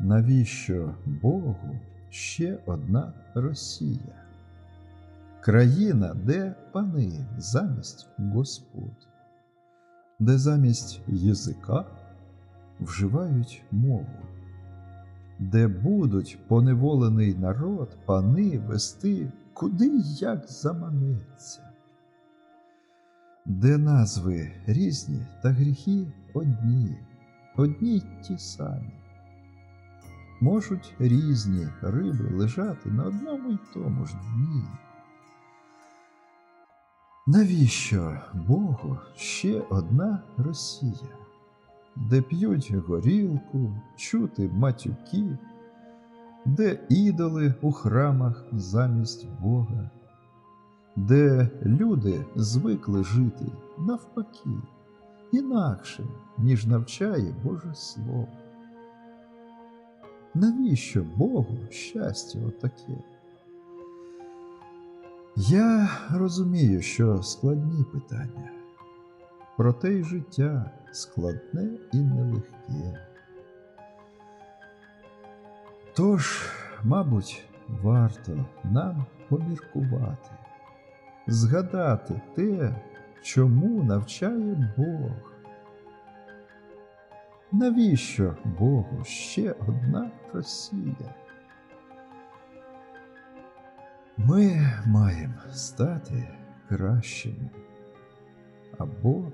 Навіщо Богу ще одна Росія? Країна, де пани замість Господ, де замість язика вживають мову, де будуть поневолений народ пани вести куди як заманеться, де назви різні та гріхи одні, одні ті самі. Можуть різні риби лежати на одному й тому ж дні. Навіщо Богу ще одна Росія, де п'ють горілку, чути матюки, де ідоли у храмах замість Бога, де люди звикли жити навпаки, інакше, ніж навчає Боже Слово? Навіщо Богу щастя отаке? Я розумію, що складні питання, проте й життя складне і нелегке. Тож, мабуть, варто нам поміркувати, згадати те, чому навчає Бог. Навіщо Богу ще одна Росія? Ми маємо стати кращими або